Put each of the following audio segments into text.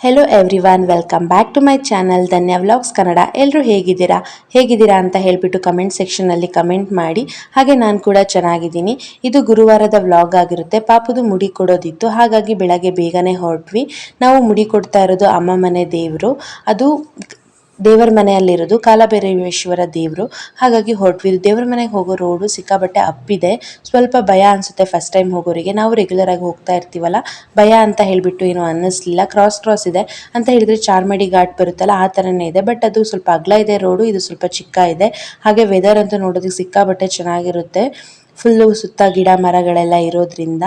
Hello every welcome back to my channel Dhanya vlogs Kannada ಎಲ್ಲರೂ ಹೇಗಿದ್ದೀರಾ? ಹೇಗಿದ್ದೀರಾ ಅಂತ ಹೇಳಿಬಿಟ್ಟು ಕಮೆಂಟ್ ಸೆಕ್ಷನಲ್ಲಿ ಕಮೆಂಟ್ ಮಾಡಿ. ಹಾಗೆ ನಾನು ಕೂಡ ಚೆನ್ನಾಗಿದ್ದೀನಿ. ಇದು ಗುರುವಾರದ ವ್ಲಾಗ್ ಆಗಿರುತ್ತೆ. ಪಾಪದು ಮುಡಿ ಕೊಡೋದಿತ್ತು. ಹಾಗಾಗಿ ಬೆಳಗ್ಗೆ ಬೇಗನೆ ಹೊರಟ್ವಿ. ನಾವು ಮುಡಿ ಕೊಡ್ತಾ ಇರೋದು ಅಮ್ಮ ಮನೆ ದೇವರು. ಅದು ದೇವರ ಮನೆಯಲ್ಲಿರೋದು ಕಾಲಭೈರವೇಶ್ವರ ದೇವರು. ಹಾಗಾಗಿ ಹೊರಟ್ವಿ ದೇವರ ಮನೆಗೆ ಹೋಗೋ ರೋಡು ಸಿಕ್ಕಾಬಟ್ಟೆ ಅಪ್ಪಿದೆ ಸ್ವಲ್ಪ ಭಯ ಅನಿಸುತ್ತೆ ಫಸ್ಟ್ ಟೈಮ್ ಹೋಗೋರಿಗೆ. ನಾವು ರೆಗ್ಯುಲರ್ ಆಗಿ ಹೋಗ್ತಾ ಇರ್ತೀವಲ್ಲ, ಭಯ ಅಂತ ಹೇಳಿಬಿಟ್ಟು ಏನು ಅನ್ನಿಸ್ಲಿಲ್ಲ. ಕ್ರಾಸ್ ಕ್ರಾಸ್ ಇದೆ. ಅಂತ ಹೇಳಿದ್ರೆ ಚಾರ್ಮಡಿ ಘಾಟ್ ಬರುತ್ತಲ್ಲ, ಆ ಥರನೇ ಇದೆ. ಬಟ್ ಅದು ಸ್ವಲ್ಪ ಅಗ್ಲ ಇದೆ ರೋಡು ಇದು ಸ್ವಲ್ಪ ಚಿಕ್ಕ ಇದೆ. ಹಾಗೆ ವೆದರ್ ಅಂತ ನೋಡೋದಕ್ಕೆ ಸಿಕ್ಕಾಬಟ್ಟೆ ಚೆನ್ನಾಗಿರುತ್ತೆ. ಫುಲ್ಲು ಸುತ್ತ ಗಿಡ ಮರಗಳೆಲ್ಲ ಇರೋದ್ರಿಂದ.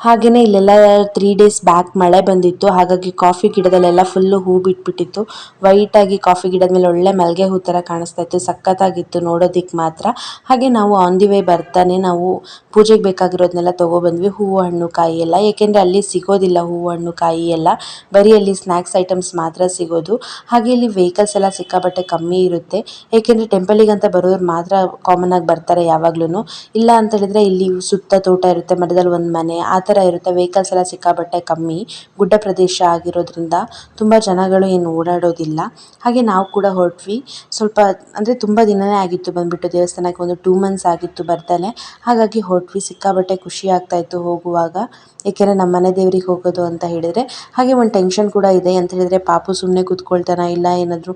ಹಾಗೆಯೇ ಇಲ್ಲೆಲ್ಲ ತ್ರೀ ಡೇಸ್ ಬ್ಯಾಕ್ ಮಳೆ ಬಂದಿತ್ತು. ಹಾಗಾಗಿ ಕಾಫಿ ಗಿಡದಲ್ಲೆಲ್ಲ ಫುಲ್ಲು ಹೂ ಬಿಟ್ಬಿಟ್ಟಿತ್ತು. ವೈಟ್ ಆಗಿ ಕಾಫಿ ಗಿಡದ ಮೇಲೆ ಒಳ್ಳೆ ಮಲ್ಗೆ ಹೂ ಥರ ಕಾಣಿಸ್ತಾ ಇತ್ತು. ಸಖತ್ತಾಗಿತ್ತು ನೋಡೋದಿಕ್ಕೆ ಮಾತ್ರ. ಹಾಗೆ ನಾವು ಆನ್ ದಿ ವೇ ಬರ್ತಾನೆ ನಾವು ಪೂಜೆಗೆ ಬೇಕಾಗಿರೋದನ್ನೆಲ್ಲ ತೊಗೊಬಂದ್ವಿ. ಹೂವು, ಹಣ್ಣು, ಕಾಯಿ ಎಲ್ಲ. ಏಕೆಂದರೆ ಅಲ್ಲಿ ಸಿಗೋದಿಲ್ಲ ಹೂವು, ಹಣ್ಣು, ಕಾಯಿ ಎಲ್ಲ. ಬರೀ ಅಲ್ಲಿ ಸ್ನ್ಯಾಕ್ಸ್ ಐಟಮ್ಸ್ ಮಾತ್ರ ಸಿಗೋದು. ಹಾಗೆ ಇಲ್ಲಿ ವೆಹಿಕಲ್ಸ್ ಎಲ್ಲ ಸಿಕ್ಕಾಬಟ್ಟೆ ಕಮ್ಮಿ ಇರುತ್ತೆ. ಏಕೆಂದರೆ ಟೆಂಪಲಿಗಂತ ಬರೋರು ಮಾತ್ರ ಕಾಮನ್ ಆಗಿ ಬರ್ತಾರೆ ಯಾವಾಗ್ಲೂ ಇಲ್ಲ ಅಂತ ಹೇಳಿದ್ರೆ ಇಲ್ಲಿ ಸುತ್ತ ತೋಟ ಇರುತ್ತೆ. ಮಧ್ಯದಲ್ಲಿ ಒಂದು ಮನೆ, ಆ ಥರ ಇರುತ್ತೆ. ವೆಹಿಕಲ್ಸ್ ಎಲ್ಲ ಸಿಕ್ಕಾಪಟ್ಟೆ ಕಮ್ಮಿ, ಗುಡ್ಡ ಪ್ರದೇಶ ಆಗಿರೋದ್ರಿಂದ ತುಂಬ ಜನಗಳು ಏನು ಓಡಾಡೋದಿಲ್ಲ. ಹಾಗೆ ನಾವು ಕೂಡ ಹೊರಟ್ವಿ. ಸ್ವಲ್ಪ ಅಂದರೆ ತುಂಬ ದಿನವೇ ಆಗಿತ್ತು ಬಂದುಬಿಟ್ಟು ದೇವಸ್ಥಾನಕ್ಕೆ, ಒಂದು ಟೂ ಮಂತ್ಸ್ ಆಗಿತ್ತು ಬರ್ತಾನೆ ಹಾಗಾಗಿ ಹೊರಟ್ವಿ. ಸಿಕ್ಕಾಪಟ್ಟೆ ಖುಷಿ ಆಗ್ತಾಯಿತ್ತು ಹೋಗುವಾಗ. ಏಕೆಂದರೆ ನಮ್ಮ ಮನೆ ದೇವ್ರಿಗೆ ಹೋಗೋದು ಅಂತ ಹೇಳಿದರೆ, ಹಾಗೆ ಒಂದು ಟೆನ್ಷನ್ ಕೂಡ ಇದೆ ಅಂತ ಹೇಳಿದರೆ ಪಾಪು ಸುಮ್ಮನೆ ಕೂತ್ಕೊಳ್ತಾನ, ಇಲ್ಲ ಏನಾದರೂ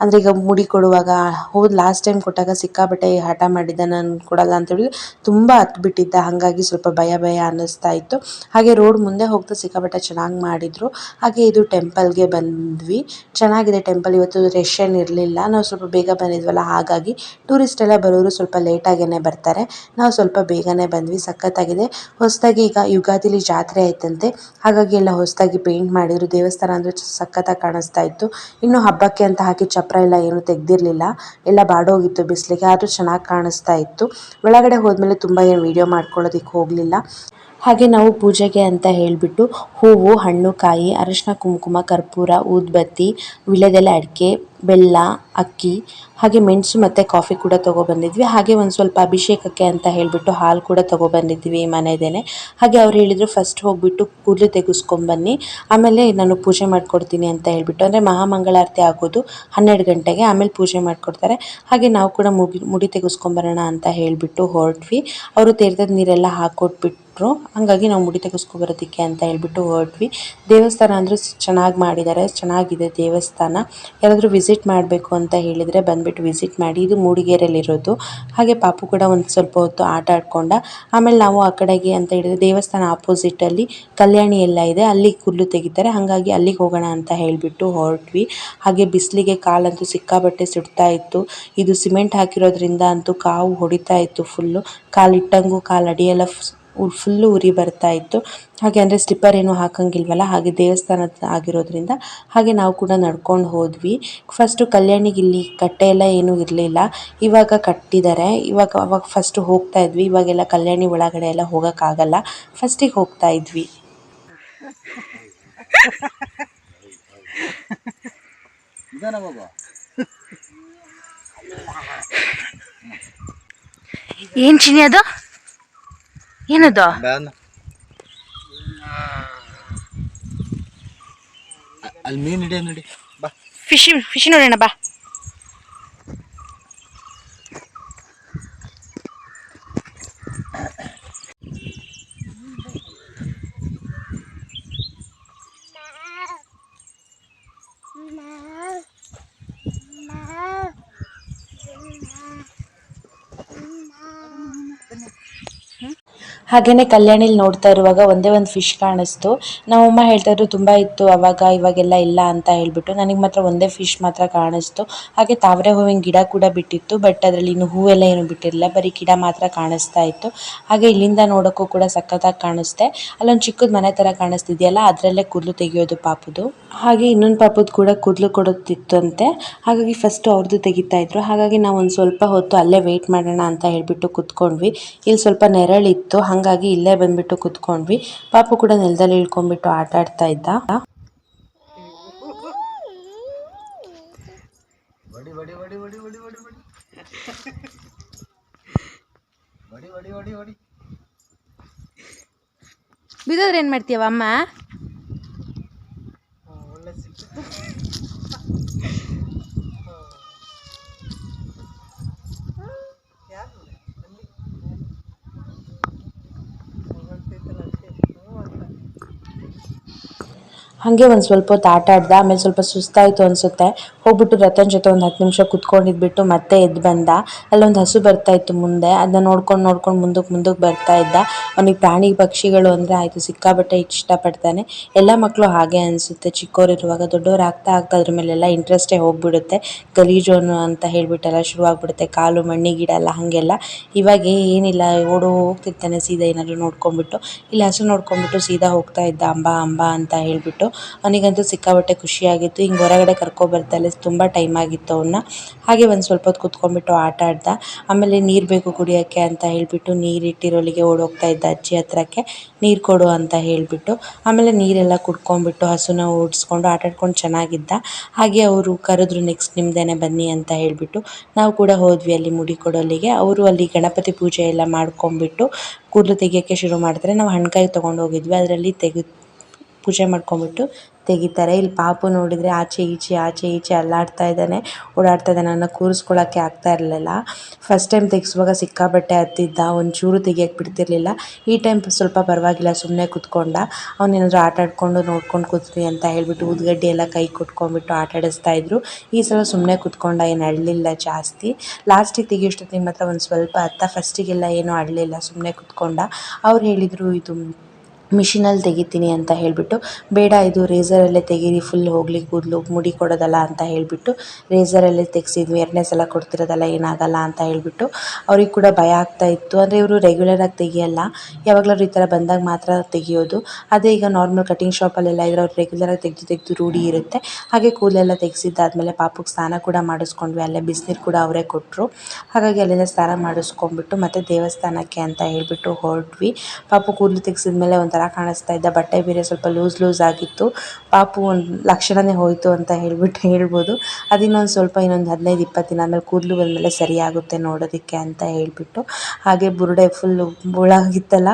ಅಂದರೆ ಈಗ ಮುಡಿ ಕೊಡುವಾಗ, ಹೋದ ಲಾಸ್ಟ್ ಟೈಮ್ ಕೊಟ್ಟಾಗ ಸಿಕ್ಕಾಪಟ್ಟೆ ಹಠ ಮಾಡಿದ್ದ ನಾನು ಕೊಡಲ್ಲ ಅಂತ ಹೇಳಿದ್ರೆ ತುಂಬ ಹತ್ಬಿಟ್ಟಿದ್ದ ಹಾಗಾಗಿ ಸ್ವಲ್ಪ ಭಯ ಭಯ ಅನ್ನಿಸ್ತಾ ಇತ್ತು. ಹಾಗೆ ರೋಡ್ ಮುಂದೆ ಹೋಗ್ತಾ ಸಿಕ್ಕಾಪಟ್ಟೆ ಚೆನ್ನಾಗಿ ಮಾಡಿದ್ರು. ಹಾಗೆ ಇದು ಟೆಂಪಲ್ಗೆ ಬಂದ್ವಿ. ಚೆನ್ನಾಗಿದೆ ಟೆಂಪಲ್, ಇವತ್ತು ರಶ್ ಇರಲಿಲ್ಲ. ನಾವು ಸ್ವಲ್ಪ ಬೇಗ ಬಂದಿದ್ವಲ್ಲ, ಹಾಗಾಗಿ ಟೂರಿಸ್ಟ್ ಎಲ್ಲ ಬರೋರು ಸ್ವಲ್ಪ ಲೇಟಾಗೇ ಬರ್ತಾರೆ. ನಾವು ಸ್ವಲ್ಪ ಬೇಗನೆ ಬಂದ್ವಿ, ಸಖತ್ತಾಗಿದೆ. ಹೊಸದಾಗಿ ಈಗ ಯುಗಾದಿಲಿ ಜಾತ್ರೆ ಆಯ್ತಂತೆ. ಹಾಗಾಗಿ ಎಲ್ಲ ಹೊಸದಾಗಿ ಪೇಂಟ್ ಮಾಡಿದ್ರು. ದೇವಸ್ಥಾನ ಅಂದರೆ ಸಖತ್ತಾಗಿ ಕಾಣಿಸ್ತಾ ಇತ್ತು. ಇನ್ನು ಹಬ್ಬಕ್ಕೆ ಅಂತ ಹಾಕಿ ಚಪ್ರ ಎಲ್ಲ ಏನು ತೆಗ್ದಿರಲಿಲ್ಲ. ಎಲ್ಲ ಬಾಡೋಗಿತ್ತು ಬಿಸಿಲಿಗೆ, ಆದರೂ ಚೆನ್ನಾಗಿ ಕಾಣಿಸ್ತಾ ಇತ್ತು. ಒಳಗಡೆ ಹೋದ್ಮೇಲೆ ತುಂಬ ಏನು ವಿಡಿಯೋ ಮಾಡ್ಕೊಳ್ಳೋದಕ್ಕೆ ಹೋಗಲಿಲ್ಲ. ಹಾಗೆ ನಾವು ಪೂಜೆಗೆ ಅಂತ ಹೇಳಿಬಿಟ್ಟು ಹೂವು, ಹಣ್ಣು, ಕಾಯಿ, ಅರಶಿನ, ಕುಂಕುಮ, ಕರ್ಪೂರ, ಊದ್ಬತ್ತಿ, ವೀಳ್ಯದೆಲೆ, ಅಡಿಕೆ, ಬೆಲ್ಲ, ಅಕ್ಕಿ, ಹಾಗೆ ಮೆಣಸು ಮತ್ತು ಕಾಫಿ ಕೂಡ ತೊಗೊಬಂದಿದ್ವಿ. ಹಾಗೆ ಒಂದು ಸ್ವಲ್ಪ ಅಭಿಷೇಕಕ್ಕೆ ಅಂತ ಹೇಳಿಬಿಟ್ಟು ಹಾಲು ಕೂಡ ತೊಗೊಬಂದಿದ್ವಿ ಮನೆದೇನೆ. ಹಾಗೆ ಅವ್ರು ಹೇಳಿದರು ಫಸ್ಟ್ ಹೋಗಿಬಿಟ್ಟು ಕೂದಲು ತೆಗೆಸ್ಕೊಂಬನ್ನಿ. ಆಮೇಲೆ ನಾನು ಪೂಜೆ ಮಾಡಿಕೊಡ್ತೀನಿ ಅಂತ ಹೇಳಿಬಿಟ್ಟು, ಅಂದರೆ ಮಹಾಮಂಗಳಾರತಿ ಆಗೋದು ಹನ್ನೆರಡು ಗಂಟೆಗೆ, ಆಮೇಲೆ ಪೂಜೆ ಮಾಡಿಕೊಡ್ತಾರೆ. ಹಾಗೆ ನಾವು ಕೂಡ ಮುಗಿ, ಮುಡಿ ತೆಗೆಸ್ಕೊಂಬರೋಣ ಅಂತ ಹೇಳಿಬಿಟ್ಟು ಹೊರಟ್ವಿ. ಅವರು ತೀರ್ಥದ ನೀರೆಲ್ಲ ಹಾಕ್ಕೊಟ್ಬಿಟ್ಟು ಹಾಗಾಗಿ ನಾವು ಮುಡಿ ತೆಗೆಸ್ಕೊಬರೋದಕ್ಕೆ ಅಂತ ಹೇಳ್ಬಿಟ್ಟು ಹೊರಟ್ವಿ. ದೇವಸ್ಥಾನ ಅಂದರೆ ಚೆನ್ನಾಗಿ ಮಾಡಿದ್ದಾರೆ, ಚೆನ್ನಾಗಿದೆ ದೇವಸ್ಥಾನ. ಯಾರಾದರೂ ವಿಸಿಟ್ ಮಾಡಬೇಕು ಅಂತ ಹೇಳಿದರೆ ಬಂದುಬಿಟ್ಟು ವಿಸಿಟ್ ಮಾಡಿ. ಇದು ಮೂಡಿಗೆರೆಯಲ್ಲಿರೋದು. ಹಾಗೆ ಪಾಪು ಕೂಡ ಒಂದು ಸ್ವಲ್ಪ ಹೊತ್ತು ಆಟ ಆಡ್ಕೊಂಡ, ಆಮೇಲೆ ನಾವು ಆ ಕಡೆಗೆ ಅಂತ ಹೇಳಿದರೆ ದೇವಸ್ಥಾನ ಆಪೋಸಿಟಲ್ಲಿ ಕಲ್ಯಾಣಿ ಎಲ್ಲ ಇದೆ, ಅಲ್ಲಿ ಕುಲ್ಲು ತೆಗಿತಾರೆ. ಹಾಗಾಗಿ ಅಲ್ಲಿಗೆ ಹೋಗೋಣ ಅಂತ ಹೇಳಿಬಿಟ್ಟು ಹೊರಟ್ವಿ. ಹಾಗೆ ಬಿಸಿಲಿಗೆ ಕಾಲಂತೂ ಸಿಕ್ಕಾಬಟ್ಟೆ ಸುಡ್ತಾ ಇತ್ತು. ಇದು ಸಿಮೆಂಟ್ ಹಾಕಿರೋದ್ರಿಂದ ಅಂತೂ ಕಾವು ಹೊಡಿತಾ ಇತ್ತು ಫುಲ್ಲು ಕಾಲಿಟ್ಟಂಗೂ ಕಾಲು ಅಡಿಯೆಲ್ಲ ಫುಲ್ಲು ಉರಿ ಬರ್ತಾ ಇತ್ತು. ಹಾಗೆ ಅಂದರೆ ಸ್ಲಿಪ್ಪರ್ ಏನು ಹಾಕಂಗಿಲ್ವಲ್ಲ? ಹಾಗೆ ದೇವಸ್ಥಾನದ ಆಗಿರೋದ್ರಿಂದ ಹಾಗೆ ನಾವು ಕೂಡ ನಡ್ಕೊಂಡು ಹೋದ್ವಿ. ಫಸ್ಟು ಕಲ್ಯಾಣಿಗೆ ಇಲ್ಲಿ ಕಟ್ಟೆ ಎಲ್ಲ ಏನೂ ಇರಲಿಲ್ಲ. ಇವಾಗ ಕಟ್ಟಿದ್ದಾರೆ ಇವಾಗ, ಅವಾಗ ಫಸ್ಟು ಹೋಗ್ತಾ ಇದ್ವಿ. ಇವಾಗೆಲ್ಲ ಕಲ್ಯಾಣಿ ಒಳಗಡೆ ಎಲ್ಲ ಹೋಗೋಕ್ಕಾಗಲ್ಲ ಫಸ್ಟಿಗೆ ಹೋಗ್ತಾ ಇದ್ವಿ. ಏನ್ ಚಿನಿ ಅದು? ಏನದು ಬ್ಯಾನ್ ಅಲ್ಲಿ ಮೀನು ಹಿಡಿಯ ನಡಿ ಬಾ ಫಿಶ್ ಫಿಶ್ ನೋಡೋಣ ಬಾ ಹಾಗೆಯೇ ಕಲ್ಯಾಣಿಲಿ ನೋಡ್ತಾ ಇರುವಾಗ ಒಂದೇ ಒಂದು ಫಿಶ್ ಕಾಣಿಸ್ತು. ನಮ್ಮಮ್ಮ ಹೇಳ್ತಾ ಇದ್ರು, ತುಂಬ ಇತ್ತು, ಅವಾಗ ಇವಾಗೆಲ್ಲ ಇಲ್ಲ ಅಂತ ಹೇಳ್ಬಿಟ್ಟು ನನಗೆ ಮಾತ್ರ ಒಂದೇ ಫಿಶ್ ಮಾತ್ರ ಕಾಣಿಸ್ತು. ಹಾಗೆ ತಾವರೆ ಹೂವಿನ ಗಿಡ ಕೂಡ ಬಿಟ್ಟಿತ್ತು ಬಟ್ ಅದರಲ್ಲಿ ಇನ್ನು ಹೂವೆಲ್ಲ ಏನು ಬಿಟ್ಟಿರಲಿಲ್ಲ. ಬರೀ ಗಿಡ ಮಾತ್ರ ಕಾಣಿಸ್ತಾ ಇತ್ತು. ಹಾಗೆ ಇಲ್ಲಿಂದ ನೋಡೋಕ್ಕೂ ಕೂಡ ಸಖತ್ತಾಗಿ ಕಾಣಿಸ್ತೆ. ಅಲ್ಲೊಂದು ಚಿಕ್ಕದ ಮನೆ ಥರ ಕಾಣಿಸ್ತಿದೆಯಲ್ಲ, ಅದರಲ್ಲೇ ಕೂದಲು ತೆಗೆಯೋದು ಪಾಪುದು. ಹಾಗೆ ಇನ್ನೊಂದು ಪಾಪುದು ಕೂಡ ಕೂದಲು ಕೊಡುತ್ತಿತ್ತಂತೆ. ಹಾಗಾಗಿ ಫಸ್ಟು ಅವ್ರದ್ದು ತೆಗಿತಾ ಇದ್ರು. ಹಾಗಾಗಿ ನಾವು ಒಂದು ಸ್ವಲ್ಪ ಹೊತ್ತು ಅಲ್ಲೇ ವೆಯ್ಟ್ ಮಾಡೋಣ ಅಂತ ಹೇಳಿಬಿಟ್ಟು ಕುತ್ಕೊಂಡ್ವಿ. ಇಲ್ಲಿ ಸ್ವಲ್ಪ ನೆರಳಿತ್ತು ಹಂಗಾಗಿ ಇಲ್ಲೇ ಬಂದ್ಬಿಟ್ಟು ಕುತ್ಕೊಂಡ್ವಿ. ಪಾಪು ಕೂಡ ನೆಲದಲ್ಲಿ ಇಳ್ಕೊಂಡ್ಬಿಟ್ಟು ಆಟ ಆಡ್ತಾ ಇದ್ದ. ಬಿದೋದ್ರೆ ಏನ್ ಮಾಡ್ತೀಯವ ಅಮ್ಮ? ಹಾಗೆ ಒಂದ್ ಸ್ವಲ್ಪ ಹೊತ್ತು ಆಟ ಆಡ್ದೆ ಆಮೇಲೆ ಸ್ವಲ್ಪ ಸುಸ್ತಾಯಿತು ಅನಿಸುತ್ತೆ. ಹೋಗ್ಬಿಟ್ಟು ರತನ್ ಜೊತೆ ಒಂದು ಹತ್ತು ನಿಮಿಷ ಕುತ್ಕೊಂಡಿದ್ಬಿಟ್ಟು ಮತ್ತೆ ಎದ್ದು ಬಂದ. ಅಲ್ಲೊಂದು ಹಸು ಬರ್ತಾ ಇತ್ತು ಮುಂದೆ. ಅದನ್ನ ನೋಡ್ಕೊಂಡು ನೋಡ್ಕೊಂಡು ಮುಂದಕ್ಕೆ ಮುಂದಕ್ಕೆ ಬರ್ತಾ ಇದ್ದ. ಅವನಿಗೆ ಪ್ರಾಣಿ ಪಕ್ಷಿಗಳು ಅಂದರೆ ಆಯಿತು ಸಿಕ್ಕಾಬಟ್ಟೆ ಇಷ್ಟಪಡ್ತಾನೆ. ಎಲ್ಲ ಮಕ್ಕಳು ಹಾಗೆ ಅನಿಸುತ್ತೆ. ಚಿಕ್ಕವರಿರುವಾಗ ದೊಡ್ಡವ್ರು ಆಗ್ತಾ ಆಗ್ತಾ ಅದ್ರ ಮೇಲೆಲ್ಲ ಇಂಟ್ರೆಸ್ಟೇ ಹೋಗ್ಬಿಡುತ್ತೆ. ಗಲೀಜು ಅನ್ನೋ ಅಂತ ಹೇಳ್ಬಿಟ್ಟೆಲ್ಲ ಶುರುವಾಗ್ಬಿಡುತ್ತೆ. ಕಾಲು ಮಣ್ಣಿಗಿಡಲ್ಲ ಹಾಗೆಲ್ಲ. ಇವಾಗ ಏನಿಲ್ಲ, ಓಡೋ ಹೋಗ್ತಿರ್ತಾನೆ ಸೀದಾ ಏನಾದರೂ ನೋಡ್ಕೊಂಡ್ಬಿಟ್ಟು. ಇಲ್ಲಿ, ಹಸು ನೋಡ್ಕೊಂಡ್ಬಿಟ್ಟು ಸೀದಾ ಹೋಗ್ತಾ ಇದ್ದ. ಅಂಬಾ ಅಂಬಾ ಅಂತ ಹೇಳ್ಬಿಟ್ಟು. ಅವನಿಗಂತೂ ಸಿಕ್ಕಾಬಟ್ಟೆ ಖುಷಿಯಾಗಿತ್ತು. ಹಿಂಗೆ ಹೊರಗಡೆ ಕರ್ಕೊಬರ್ತಾಳೆ ತುಂಬ ಟೈಮ್ ಆಗಿತ್ತು ಅವನ್ನ ಹಾಗೆ ಒಂದು ಸ್ವಲ್ಪ ಹೊತ್ತು ಕುತ್ಕೊಂಡ್ಬಿಟ್ಟು ಆಟ ಆಡ್ದ. ಆಮೇಲೆ ನೀರು ಬೇಕು ಕುಡಿಯೋಕ್ಕೆ ಅಂತ ಹೇಳಿಬಿಟ್ಟು ನೀರು ಇಟ್ಟಿರೋಲಿಗೆ ಓಡೋಗ್ತಾ ಇದ್ದ ಅಜ್ಜಿ ಹತ್ರಕ್ಕೆ. ನೀರು ಕೊಡು ಅಂತ ಹೇಳಿಬಿಟ್ಟು ಆಮೇಲೆ ನೀರೆಲ್ಲ ಕುಡ್ಕೊಂಡ್ಬಿಟ್ಟು ಹಸುನ ಓಡಿಸ್ಕೊಂಡು ಆಟ ಆಡ್ಕೊಂಡು ಚೆನ್ನಾಗಿದ್ದ. ಹಾಗೆ ಅವರು ಕರೆದ್ರು ನೆಕ್ಸ್ಟ್ ನಿಮ್ದೇನೆ ಬನ್ನಿ ಅಂತ ಹೇಳಿಬಿಟ್ಟು ನಾವು ಕೂಡ ಹೋದ್ವಿ ಅಲ್ಲಿ ಮುಡಿ ಕೊಡೋಲ್ಲಿಗೆ. ಅವರು ಅಲ್ಲಿ ಗಣಪತಿ ಪೂಜೆ ಎಲ್ಲ ಮಾಡ್ಕೊಂಡ್ಬಿಟ್ಟು ಕೂದಲು ತೆಗಿಯೋಕ್ಕೆ ಶುರು ಮಾಡಿದ್ರೆ ನಾವು ಹಣ್ಕಾಯಿ ತೊಗೊಂಡು ಹೋಗಿದ್ವಿ. ಅದರಲ್ಲಿ ತೆಗೆದು ಪೂಜೆ ಮಾಡ್ಕೊಂಬಿಟ್ಟು ತೆಗಿತಾರೆ. ಇಲ್ಲಿ ಪಾಪು ನೋಡಿದ್ರೆ ಆಚೆ ಈಚೆ ಆಚೆ ಈಚೆ ಅಲ್ಲಾಡ್ತಾ ಇದ್ದಾನೆ, ಓಡಾಡ್ತಾ ಇದ್ದಾನೆ ಅನ್ನ ಕೂರಿಸ್ಕೊಳ್ಳೋಕ್ಕೆ ಆಗ್ತಾ ಇರಲಿಲ್ಲ. ಫಸ್ಟ್ ಟೈಮ್ ತೆಗೆಸುವಾಗ ಸಿಕ್ಕಾಬಟ್ಟೆ ಹತ್ತಿದ್ದ ಒಂಚೂರು ತೆಗಿಯಕ್ಕೆ ಬಿಡ್ತಿರ್ಲಿಲ್ಲ. ಈ ಟೈಮ್ ಸ್ವಲ್ಪ ಪರವಾಗಿಲ್ಲ ಸುಮ್ಮನೆ ಕೂತ್ಕೊಂಡ. ಅವನೇನಾದ್ರು ಆಟ ಆಡ್ಕೊಂಡು ನೋಡ್ಕೊಂಡು ಕೂತ್ವಿ ಅಂತ ಹೇಳಿಬಿಟ್ಟು ಉದ್ಗಡ್ಡಿ ಎಲ್ಲ ಕೈ ಕೊಟ್ಕೊಂಡ್ಬಿಟ್ಟು ಆಟ ಆಡಿಸ್ತಾ ಇದ್ರು. ಈ ಸಲ ಸುಮ್ಮನೆ ಕೂತ್ಕೊಂಡ ಏನು ಅಳಲಿಲ್ಲ ಜಾಸ್ತಿ. ಲಾಸ್ಟಿಗೆ ತೆಗಿಯೋಷ್ಟೊತ್ತಿಗೆ ಮಾತ್ರ ಒಂದು ಸ್ವಲ್ಪ ಹತ್ತ ಫಸ್ಟಿಗೆಲ್ಲ ಏನೂ ಅಳಲಿಲ್ಲ ಸುಮ್ಮನೆ ಕೂತ್ಕೊಂಡ. ಅವ್ರು ಹೇಳಿದರು, ಇದು ಮಿಷಿನಲ್ಲಿ ತೆಗಿತೀನಿ ಅಂತ ಹೇಳಿಬಿಟ್ಟು, ಬೇಡ ಇದು ರೇಸರಲ್ಲೇ ತೆಗೀರಿ ಫುಲ್ ಹೋಗಲಿ, ಕೂದಲು, ಮುಡಿ ಕೊಡೋದಲ್ಲ ಅಂತ ಹೇಳಿಬಿಟ್ಟು ರೇಸರಲ್ಲೇ ತೆಗೆಸಿದ್ವಿ, ಎರಡನೇ ಸಲ ಕೊಡ್ತಿರೋದಲ್ಲ, ಏನಾಗಲ್ಲ ಅಂತ ಹೇಳಿಬಿಟ್ಟು, ಅವ್ರಿಗೆ ಕೂಡ ಭಯ ಆಗ್ತಾ ಇತ್ತು. ಅಂದರೆ ಇವರು ರೆಗ್ಯುಲರಾಗಿ ತೆಗಿಯಲ್ಲ, ಯಾವಾಗಲಾದ್ರು ಈ ಥರ ಬಂದಾಗ ಮಾತ್ರ ತೆಗಿಯೋದು. ಅದೇ ಈಗ ನಾರ್ಮಲ್ ಕಟಿಂಗ್ ಶಾಪಲ್ಲೆಲ್ಲ ಇದ್ದರೆ ಅವ್ರು ರೆಗ್ಯುಲರಾಗಿ ತೆಗೆದು ತೆಗೆದು ರೂಢಿ ಇರುತ್ತೆ. ಹಾಗೆ ಕೂದಲೆಲ್ಲ ತೆಗೆಸಿದ್ದಾದ್ಮೇಲೆ ಪಾಪುಗೆ ಸ್ನಾನ ಕೂಡ ಮಾಡಿಸ್ಕೊಂಡ್ವಿ, ಅಲ್ಲೇ ಬಿಸಿನೀರು ಕೂಡ ಅವರೇ ಕೊಟ್ಟರು ಹಾಗಾಗಿ ಅಲ್ಲಿಂದ ಸ್ನಾನ ಮಾಡಿಸ್ಕೊಂಡ್ಬಿಟ್ಟು ಮತ್ತೆ ದೇವಸ್ಥಾನಕ್ಕೆ ಅಂತ ಹೇಳಿಬಿಟ್ಟು ಹೊರಟ್ವಿ. ಪಾಪು ಕೂದಲು ತೆಗೆಸಿದ್ಮೇಲೆ ಒಂಥರ ಕಾಣಿಸ್ತಾ ಇದ್ದ ಬಟ್ಟೆ ಬೇರೆ ಸ್ವಲ್ಪ ಲೂಸ್ ಲೂಸ್ ಆಗಿತ್ತು. ಪಾಪು ಒಂದು ಲಕ್ಷಣನೆ ಹೋಯಿತು ಅಂತ ಹೇಳ್ಬಿಟ್ಟು ಹೇಳ್ಬೋದು. ಅದಿನ್ನೊಂದು ಸ್ವಲ್ಪ ಇನ್ನೊಂದು ಹದಿನೈದು ಇಪ್ಪತ್ತು ದಿನ ಆಮೇಲೆ ಕೂದಲು ಬಂದಮೇಲೆ ಸರಿಯಾಗುತ್ತೆ ನೋಡೋದಕ್ಕೆ ಅಂತ ಹೇಳ್ಬಿಟ್ಟು. ಹಾಗೆ ಬುರುಡೆ ಫುಲ್ಲು ಬುಳಾಗಿತ್ತಲ್ಲ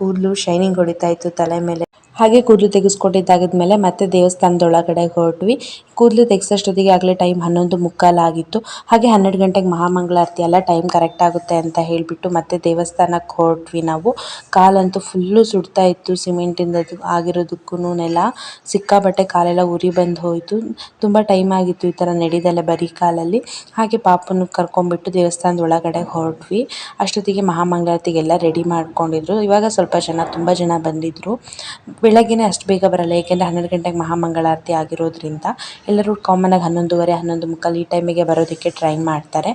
ಕೂದಲು ಶೈನಿಂಗ್ ಹೊಡಿತಾ ಇತ್ತು ತಲೆ ಮೇಲೆ. ಹಾಗೆ ಕೂದಲು ತೆಗೆಸ್ಕೊಂಡಿದ್ದಾಗಿದ್ಮೇಲೆ ಮತ್ತೆ ದೇವಸ್ಥಾನದೊಳಗಡೆ ಹೊರಟ್ವಿ. ಕೂದಲು ತೆಗೆಸೋಷ್ಟೊತ್ತಿಗೆ ಆಗಲೇ ಟೈಮ್ ಹನ್ನೊಂದು ಮುಕ್ಕಾಲಾಗಿತ್ತು ಹಾಗೆ ಹನ್ನೆರಡು ಗಂಟೆಗೆ ಮಹಾಮಂಗಳಾರತಿ ಎಲ್ಲ ಟೈಮ್ ಕರೆಕ್ಟ್ ಆಗುತ್ತೆ ಅಂತ ಹೇಳಿಬಿಟ್ಟು ಮತ್ತೆ ದೇವಸ್ಥಾನಕ್ಕೆ ಹೊರಟ್ವಿ ನಾವು. ಕಾಲಂತೂ ಫುಲ್ಲು ಸುಡ್ತಾ ಇತ್ತು ಸಿಮೆಂಟಿಂದ ಆಗಿರೋದಕ್ಕೂ ನೆಲ. ಸಿಕ್ಕಾಬಟ್ಟೆ ಕಾಲೆಲ್ಲ ಉರಿ ಬಂದು ಹೋಯಿತು. ತುಂಬ ಟೈಮ್ ಆಗಿತ್ತು ಈ ಥರ ನಡೆದಲ್ಲ ಬರೀ ಕಾಲಲ್ಲಿ. ಹಾಗೆ ಪಾಪನ ಕರ್ಕೊಂಡ್ಬಿಟ್ಟು ದೇವಸ್ಥಾನದ ಒಳಗಡೆ ಹೊರಟ್ವಿ. ಅಷ್ಟೊತ್ತಿಗೆ ಮಹಾಮಂಗಳಾರತಿಗೆಲ್ಲ ರೆಡಿ ಮಾಡ್ಕೊಂಡಿದ್ರು. ಇವಾಗ ಸ್ವಲ್ಪ ಜನ, ತುಂಬ ಜನ ಬಂದಿದ್ದರು ಬೆಳಗ್ಗೆನೇ ಅಷ್ಟು ಬೇಗ ಬರಲ್ಲ. ಏಕೆಂದರೆ ಹನ್ನೆರಡು ಗಂಟೆಗೆ ಮಹಾಮಂಗಳಾರತಿ ಆಗಿರೋದ್ರಿಂದ ಎಲ್ಲರೂ ಕಾಮನಾಗಿ ಹನ್ನೊಂದುವರೆ, ಹನ್ನೊಂದು ಮುಕ್ಕಾಲು ಈ ಟೈಮಿಗೆ ಬರೋದಕ್ಕೆ ಟ್ರೈ ಮಾಡ್ತಾರೆ.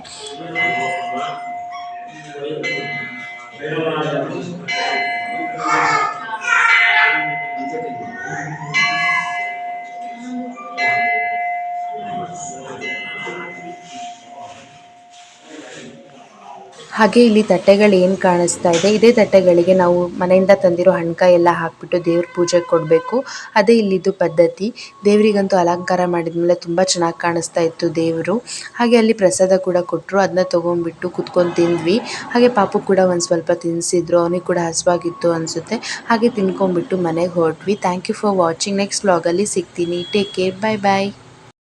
ಹಾಗೆ ಇಲ್ಲಿ ತಟ್ಟೆಗಳು ಏನು ಕಾಣಿಸ್ತಾ ಇದೆ, ಇದೇ ತಟ್ಟೆಗಳಿಗೆ ನಾವು ಮನೆಯಿಂದ ತಂದಿರೋ ಹಣ್ಕಾಯಿ ಎಲ್ಲ ಹಾಕ್ಬಿಟ್ಟು ದೇವ್ರ ಪೂಜೆಗೆ ಕೊಡಬೇಕು. ಅದೇ ಇಲ್ಲಿದ್ದು ಪದ್ಧತಿ. ದೇವರಿಗಂತೂ ಅಲಂಕಾರ ಮಾಡಿದ್ಮೇಲೆ ತುಂಬ ಚೆನ್ನಾಗಿ ಕಾಣಿಸ್ತಾ ಇತ್ತು ದೇವರು. ಹಾಗೆ ಅಲ್ಲಿ ಪ್ರಸಾದ ಕೂಡ ಕೊಟ್ಟರು ಅದನ್ನ ತಗೊಂಡ್ಬಿಟ್ಟು ಕುತ್ಕೊಂಡು ತಿಂದ್ವಿ. ಹಾಗೆ ಪಾಪು ಕೂಡ ಒಂದು ಸ್ವಲ್ಪ ತಿನ್ಸಿದ್ರು, ಅವನಿಗೆ ಕೂಡ ಹಸುವಾಗಿತ್ತು ಅನಿಸುತ್ತೆ. ಹಾಗೆ ತಿನ್ಕೊಂಡ್ಬಿಟ್ಟು ಮನೆಗೆ ಹೊರಟ್ವಿ. Thank you for watching next ವ್ಲಾಗಲ್ಲಿ ಸಿಗ್ತೀನಿ. ಟೇಕ್ ಕೇರ್ ಬಾಯ್ ಬಾಯ್